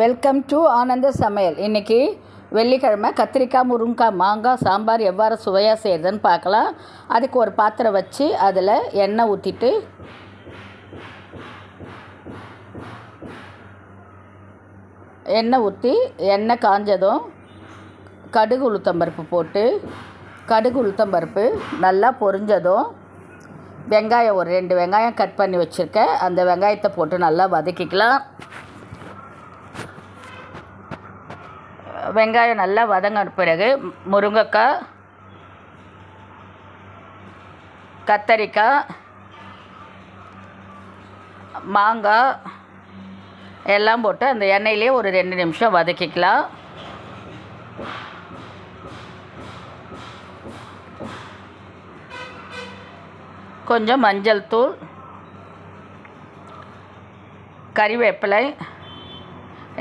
Welcome to ஆனந்த சமையல். இன்றைக்கி வெள்ளிக்கிழமை கத்திரிக்காய் முருங்கைக்காய் மாங்காய் சாம்பார் எவ்வாறு சுவையாக செய்கிறதுன்னு பார்க்கலாம். அதுக்கு ஒரு பாத்திரம் வச்சு அதில் எண்ணெய் ஊற்றிட்டு எண்ணெய் ஊற்றி எண்ணெய் காஞ்சதும் கடுகு உளுத்தம்பருப்பு போட்டு கடுகு உளுத்தம்பருப்பு நல்லா பொரிஞ்சதும் வெங்காயம் ஒரு ரெண்டு வெங்காயம் கட் பண்ணி வச்சுருக்கேன். அந்த வெங்காயத்தை போட்டு நல்லா வதக்கிக்கலாம். வெங்காயம் நல்லா வதங்கின பிறகு முருங்கைக்காய் கத்தரிக்காய் மாங்காய் எல்லாம் போட்டு அந்த எண்ணெயிலே ஒரு ரெண்டு நிமிஷம் வதக்கிக்கலாம். கொஞ்சம் மஞ்சள் தூள் கறிவேப்பிலை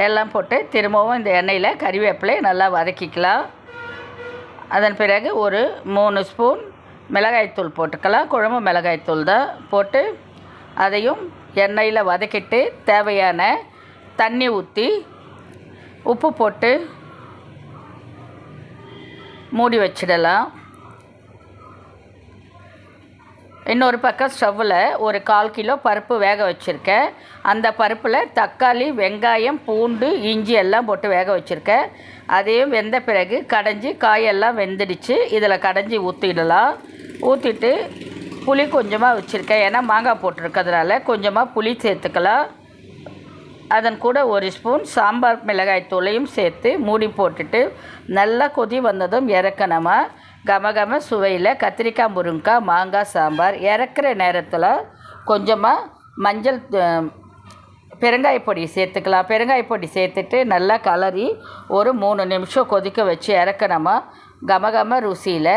எல்லாம் போட்டு திரும்பவும் இந்த எண்ணெயில் கறிவேப்பிலை நல்லா வதக்கிக்கலாம். அதன் பிறகு ஒரு மூணு ஸ்பூன் மிளகாய்த்தூள் போட்டுக்கலாம். குழம்பு மிளகாய்த்தூள் தான் போட்டு அதையும் எண்ணெயில் வதக்கிட்டு தேவையான தண்ணி ஊற்றி உப்பு போட்டு மூடி வச்சிடலாம். இன்னொரு பக்கம் ஸ்டவ்வில் ஒரு கால் கிலோ பருப்பு வேக வச்சுருக்கேன். அந்த பருப்பில் தக்காளி வெங்காயம் பூண்டு இஞ்சி எல்லாம் போட்டு வேக வச்சுருக்கேன். அதையும் வெந்த பிறகு கடைஞ்சி காயெல்லாம் வெந்துடுச்சு. இதில் கடைஞ்சி ஊற்றிடலாம் ஊற்றிட்டு புளி கொஞ்சமாக வச்சுருக்கேன். ஏன்னா மாங்காய் போட்டிருக்கிறதுனால கொஞ்சமாக புளி சேர்த்துக்கலாம். அதன் கூட ஒரு ஸ்பூன் சாம்பார் மிளகாய் தூளையும் சேர்த்து மூடி போட்டுட்டு நல்லா கொதி வந்ததும் இறக்கணுமா. கமகம சுவையில் கத்திரிக்காய் முருங்கைக்காய் மாங்காய் சாம்பார் இறக்குற நேரத்தில் கொஞ்சமாக மஞ்சள் பெருங்காய பொடி சேர்த்துக்கலாம். பெருங்காய பொடி சேர்த்துட்டு நல்லா கலரி ஒரு மூணு நிமிஷம் கொதிக்க வச்சு இறக்கணுமா கம கம ருசியில்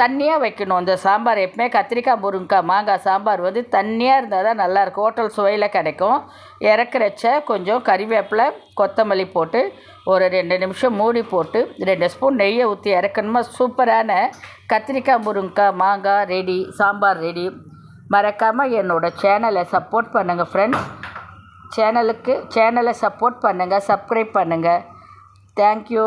தண்ணியாக வைக்கணும். அந்த சாம்பார் எப்பவுமே கத்திரிக்காய் முருங்கைக்காய் மாங்காய் சாம்பார் வந்து தண்ணியாக இருந்தால் தான் நல்லாயிருக்கும். ஹோட்டல் சுவையில் கிடைக்கும். இறக்குறச்ச கொஞ்சம் கறிவேப்பிலை கொத்தமல்லி போட்டு ஒரு ரெண்டு நிமிஷம் மூடி போட்டு ரெண்டு ஸ்பூன் நெய்யை ஊற்றி இறக்கணுமா? சூப்பரான கத்திரிக்காய் முருங்கைக்காய் மாங்காய் ரெடி சாம்பார் ரெடி. மறக்காமல் என்னோடய சேனலை சப்போர்ட் பண்ணுங்கள் ஃப்ரெண்ட்ஸ் சேனலுக்கு சேனலை சப்போர்ட் பண்ணுங்கள் சப்ஸ்கிரைப் பண்ணுங்கள் தேங்க்யூ